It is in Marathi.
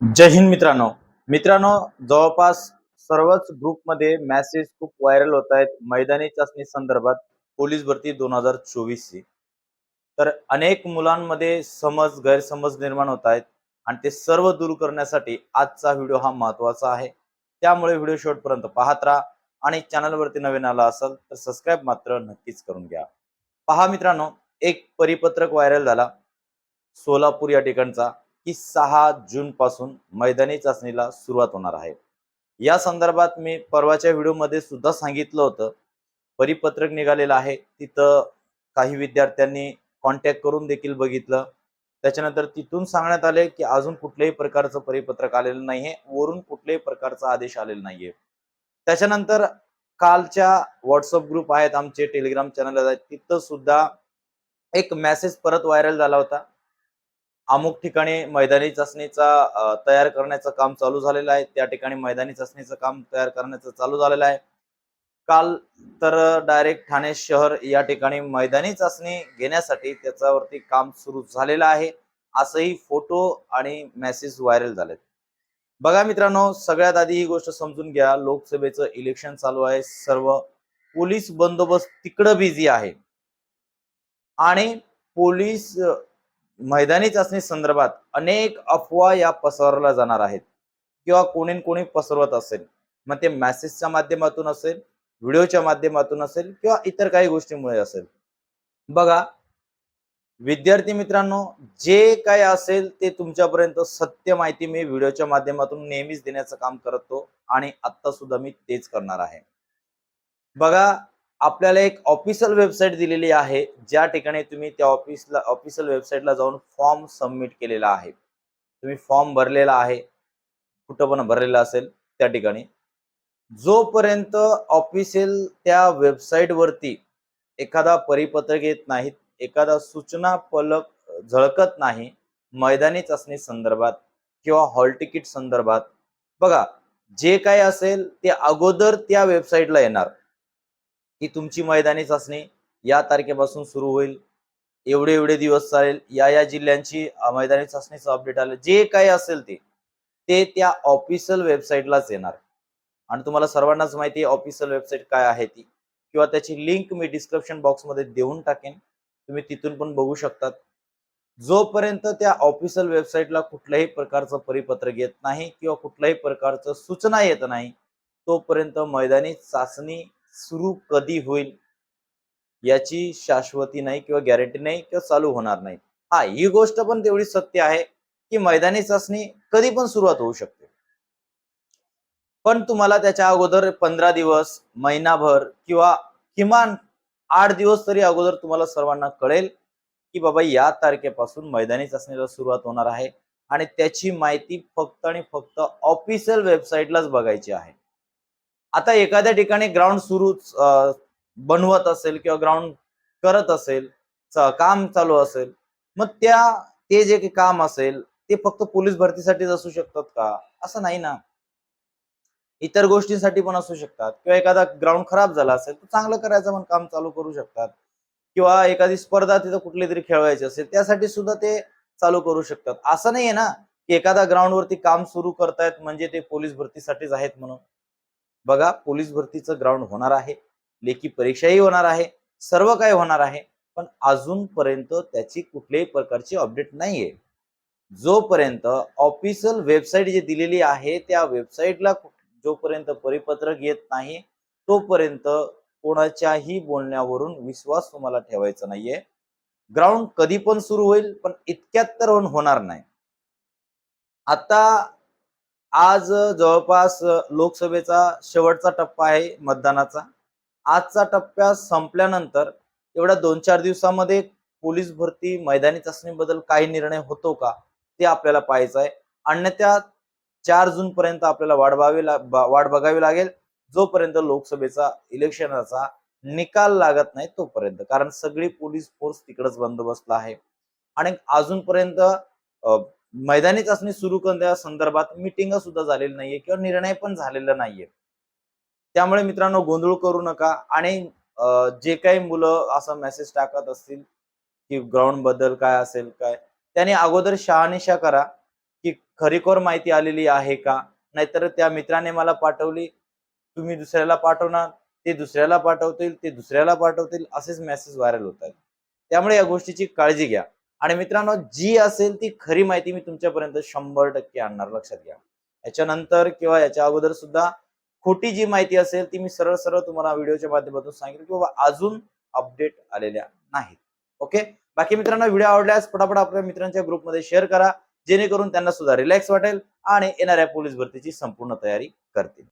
जय हिंद मित्रांनो. मित्रांनो जवळपास सर्वच ग्रुपमध्ये मॅसेज खूप व्हायरल होत आहेत. मैदानी चाचणी संदर्भात पोलीस भरती दोन हजार चोवीस ची तर अनेक मुलांमध्ये समज गैरसमज निर्माण होत आहेत आणि ते सर्व दूर करण्यासाठी आजचा व्हिडिओ हा महत्त्वाचा आहे. त्यामुळे व्हिडिओ शेवटपर्यंत पाहत राहा आणि चॅनलवरती नवीन आला असेल तर सबस्क्राईब मात्र नक्कीच करून घ्या. पहा मित्रांनो एक परिपत्रक व्हायरल झाला. सोलापूर या ठिकाणचा. की सहा जून पासून मैदानी चाचणीला सुरुवात होणार आहे. या संदर्भात मी परवाच्या व्हिडिओमध्ये सुद्धा सांगितलं होतं. परिपत्रक निघालेलं आहे. तिथं काही विद्यार्थ्यांनी कॉन्टॅक्ट करून देखील बघितलं. त्याच्यानंतर तिथून सांगण्यात आले की अजून कुठल्याही प्रकारचं परिपत्रक आलेलं नाहीये. वरून कुठल्याही प्रकारचा आदेश आलेला नाहीये. त्याच्यानंतर कालच्या व्हॉट्सअप ग्रुप आहेत. आमचे टेलिग्राम चॅनल आहेत. तिथं सुद्धा एक मेसेज परत व्हायरल झाला होता. अमुक ठिकाणी मैदानी चाचणीचा तयार करण्याचं काम चालू झालेलं आहे. त्या ठिकाणी मैदानी चाचणीचं काम तयार करण्याचं चालू झालेलं आहे. काल तर डायरेक्ट ठाणे शहर या ठिकाणी मैदानी चाचणी घेण्यासाठी त्याच्यावरती काम सुरू झालेलं आहे. असंही फोटो आणि मेसेज व्हायरल झालेत. बघा मित्रांनो सगळ्यात आधी ही गोष्ट समजून घ्या. लोकसभेचं इलेक्शन चालू आहे. सर्व पोलीस बंदोबस्त तिकडं बिझी आहे. आणि पोलीस मैदानी चाचणी संदर्भात अनेक अफवा या पसरवल्या जाणार आहेत. किंवा कोणी कोणी पसरवत असेल. मग ते मॅसेजच्या माध्यमातून असेल व्हिडिओच्या माध्यमातून असेल किंवा इतर काही गोष्टीमुळे असेल. बघा विद्यार्थी मित्रांनो जे काय असेल ते तुमच्यापर्यंत सत्य माहिती मी व्हिडिओच्या माध्यमातून नेहमीच देण्याचं काम करतो आणि आता सुद्धा मी तेच करणार आहे. बघा आपल्याला एक ऑफिशियल वेबसाईट दिलेली आहे. ज्या ठिकाणी तुम्ही त्या ऑफिसला ऑफिशियल वेबसाईटला जाऊन फॉर्म सबमिट केलेला आहे. तुम्ही फॉर्म भरलेला आहे. कुठं पण भरलेला असेल त्या ठिकाणी. जोपर्यंत ऑफिशियल त्या वेबसाईट वरती एखादा परिपत्रक येत नाहीत एखादा सूचना फलक झळकत नाही मैदानी चाचणी संदर्भात किंवा हॉल तिकीट संदर्भात बघा जे काय असेल ते अगोदर त्या वेबसाईटला येणार. की तुमची मैदानी चाचणी या तारखेपासून सुरू होईल. एवढे एवढे दिवस चालेल. या या जिल्ह्यांची मैदानी चाचणीचं अपडेट आलं. जे काही असेल ते ते त्या ऑफिशियल वेबसाईटलाच येणार. आणि तुम्हाला सर्वांनाच माहिती आहे ऑफिशियल वेबसाईट काय आहे ती. किंवा त्याची लिंक मी डिस्क्रिप्शन बॉक्समध्ये देऊन टाकेन. तुम्ही तिथून पण बघू शकतात. जोपर्यंत त्या ऑफिशियल वेबसाईटला कुठल्याही प्रकारचं परिपत्रक येत नाही किंवा कुठल्याही प्रकारचं सूचना येत नाही तोपर्यंत मैदानी चाचणी सुरू कधी होईल याची शाश्वती नाही किंवा गॅरंटी नाही किंवा चालू होणार नाही. हा ही गोष्ट पण तेवढी सत्य आहे की मैदानी चाचणी कधी पण सुरुवात होऊ शकते. पण तुम्हाला त्याच्या अगोदर पंधरा दिवस महिनाभर किंवा किमान आठ दिवस तरी अगोदर तुम्हाला सर्वांना कळेल की बाबा या तारखेपासून मैदानी चाचणीला सुरुवात होणार आहे आणि त्याची माहिती फक्त आणि फक्त ऑफिशियल वेबसाईटलाच बघायची आहे. आता एखाद्या ठिकाणी ग्राउंड सुरू बनवत असेल किंवा ग्राउंड करत असेल काम चालू असेल मग त्या ते जे काही काम असेल ते फक्त पोलीस भरतीसाठीच असू शकतात का? असं नाही ना. इतर गोष्टींसाठी पण असू शकतात. किंवा एखादा ग्राउंड खराब झाला असेल तर चांगलं करायचं पण काम चालू करू शकतात. किंवा एखादी स्पर्धा तिथं कुठली तरी खेळवायची असेल त्यासाठी सुद्धा ते चालू करू शकतात. असं नाहीये ना की एखादा ग्राउंड वरती काम सुरू करतायत म्हणजे ते पोलीस भरतीसाठीच आहेत म्हणून. बघा पोलीस भरतीचं ग्राउंड होणार आहे. लेखी परीक्षाही होणार आहे. सर्व काही होणार आहे. पण अजूनपर्यंत त्याची कुठल्याही प्रकारची अपडेट नाहीये. जोपर्यंत ऑफिशियल वेबसाईट जी दिलेली आहे त्या वेबसाईटला जोपर्यंत परिपत्रक येत नाही तोपर्यंत कोणाच्याही बोलण्यावरून विश्वास तुम्हाला ठेवायचा नाहीये. ग्राउंड कधी पण सुरू होईल पण इतक्यात तर होणार नाही. आता आज जवळपास लोकसभेचा शेवटचा टप्पा आहे मतदानाचा. आजचा टप्प्या संपल्यानंतर एवढ्या दोन चार दिवसामध्ये पोलीस भरती मैदानी चाचणीबद्दल काही निर्णय होतो का ते आपल्याला पाहायचं आहे. अन्यथा चार जून पर्यंत आपल्याला वाट बघावी वाट बघावी लागेल. जोपर्यंत लोकसभेचा इलेक्शनचा निकाल लागत नाही तोपर्यंत. कारण सगळी पोलीस फोर्स तिकडच बंदोबस्तला आहे. आणि अजूनपर्यंत मैदानी चाचणी सुरू करण्या संदर्भात मिटिंग सुद्धा झालेली नाहीये किंवा निर्णय पण झालेला नाहीये. त्यामुळे मित्रांनो गोंधळ करू नका आणि जे काही मुलं असं मेसेज टाकत असतील की ग्राउंडबद्दल काय असेल काय त्याने अगोदर शहानिशा करा की खरीखोर माहिती आलेली आहे का? नाहीतर त्या मित्राने मला पाठवली तुम्ही दुसऱ्याला पाठवणार ते दुसऱ्याला पाठवतील ते दुसऱ्याला पाठवतील असेच मेसेज व्हायरल होत आहेत. त्यामुळे या गोष्टीची काळजी घ्या. आणि मित्रांनो जी असेल ती खरी माहिती मी तुमच्यापर्यंत शंभर टक्के आणणार. लक्षात घ्या. याच्यानंतर किंवा याच्या अगोदर सुद्धा खोटी जी माहिती असेल ती मी सरळ सरळ तुम्हाला व्हिडिओच्या माध्यमातून सांगेल की बाबा अजून अपडेट आलेल्या नाहीत. ओके? बाकी मित्रांनो व्हिडिओ आवडल्यास पटापट आपल्या मित्रांच्या ग्रुपमध्ये शेअर करा. जेणेकरून त्यांना सुद्धा रिलॅक्स वाटेल आणि येणाऱ्या पोलीस भरतीची संपूर्ण तयारी करतील.